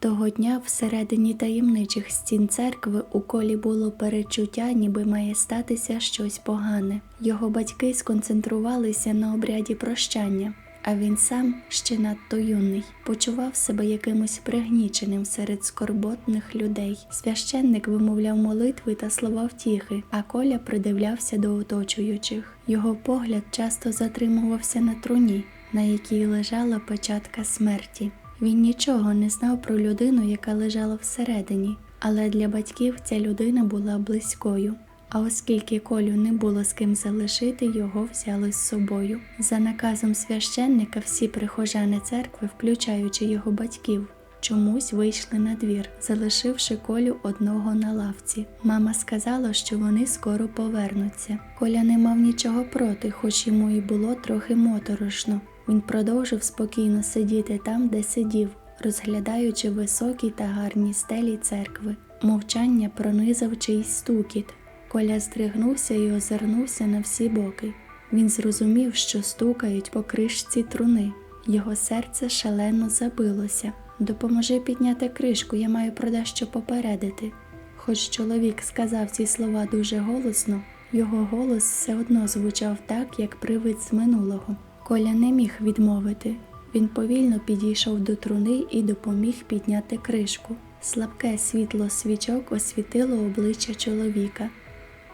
Того дня всередині таємничих стін церкви у колі було перечуття, ніби має статися щось погане. Його батьки сконцентрувалися на обряді прощання, а він сам, ще надто юний, почував себе якимось пригніченим серед скорботних людей. Священник вимовляв молитви та слова втіхи, а Коля придивлявся до оточуючих. Його погляд часто затримувався на труні, на якій лежала печатка смерті. Він нічого не знав про людину, яка лежала всередині, але для батьків ця людина була близькою. А оскільки Колю не було з ким залишити, його взяли з собою. За наказом священника всі прихожани церкви, включаючи його батьків, чомусь вийшли на двір, залишивши Колю одного на лавці. Мама сказала, що вони скоро повернуться. Коля не мав нічого проти, хоч йому і було трохи моторошно. Він продовжив спокійно сидіти там, де сидів, розглядаючи високі та гарні стелі церкви. Мовчання пронизав чийсь стукіт. Коля здригнувся і озирнувся на всі боки. Він зрозумів, що стукають по кришці труни. Його серце шалено забилося. Допоможи підняти кришку, я маю про дещо попередити. Хоч чоловік сказав ці слова дуже голосно, його голос все одно звучав так, як привид з минулого. Коля не міг відмовити. Він повільно підійшов до труни і допоміг підняти кришку. Слабке світло свічок освітило обличчя чоловіка.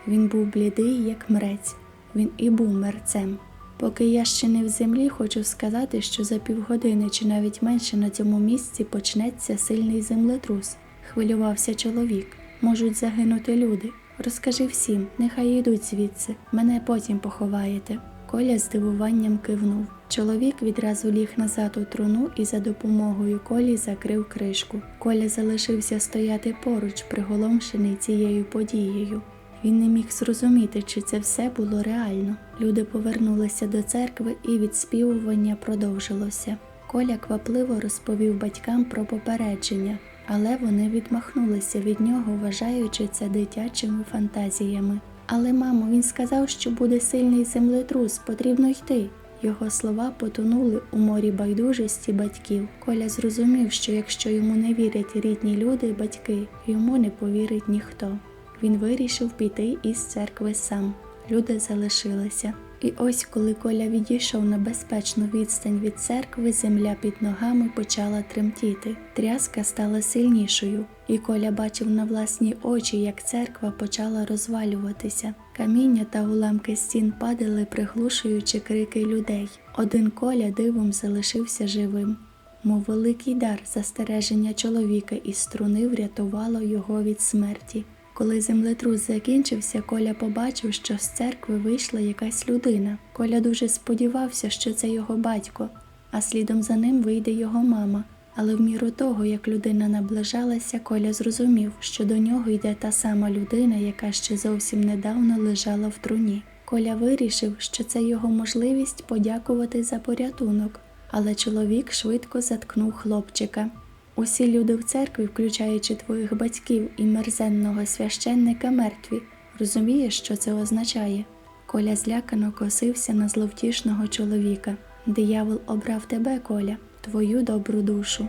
Він був блідий, як мрець. Він і був мерцем. Поки я ще не в землі, хочу сказати, що за півгодини чи навіть менше на цьому місці почнеться сильний землетрус. Хвилювався чоловік. Можуть загинути люди. Розкажи всім, нехай йдуть звідси, мене потім поховаєте. Коля здивуванням кивнув. Чоловік відразу ліг назад у труну і за допомогою колі закрив кришку. Коля залишився стояти поруч, приголомшений цією подією. Він не міг зрозуміти, чи це все було реально. Люди повернулися до церкви, і відспівування продовжилося. Коля квапливо розповів батькам про попередження, але вони відмахнулися від нього, вважаючи це дитячими фантазіями. Але, мамо, він сказав, що буде сильний землетрус, потрібно йти. Його слова потонули у морі байдужості батьків. Коля зрозумів, що якщо йому не вірять рідні люди, батьки, йому не повірить ніхто. Він вирішив піти із церкви сам. Люди залишилися. І ось, коли Коля відійшов на безпечну відстань від церкви, земля під ногами почала тремтіти. Тряска стала сильнішою, і Коля бачив на власні очі, як церква почала розвалюватися. Каміння та уламки стін падали, приглушуючи крики людей. Один Коля дивом залишився живим. Мов великий дар застереження чоловіка із струни врятувало його від смерті. Коли землетрус закінчився, Коля побачив, що з церкви вийшла якась людина. Коля дуже сподівався, що це його батько, а слідом за ним вийде його мама. Але в міру того, як людина наближалася, Коля зрозумів, що до нього йде та сама людина, яка ще зовсім недавно лежала в труні. Коля вирішив, що це його можливість подякувати за порятунок, але чоловік швидко заткнув хлопчика. Усі люди в церкві, включаючи твоїх батьків і мерзенного священника, мертві. Розумієш, що це означає? Коля злякано косився на зловтішного чоловіка. Диявол обрав тебе, Коля, твою добру душу.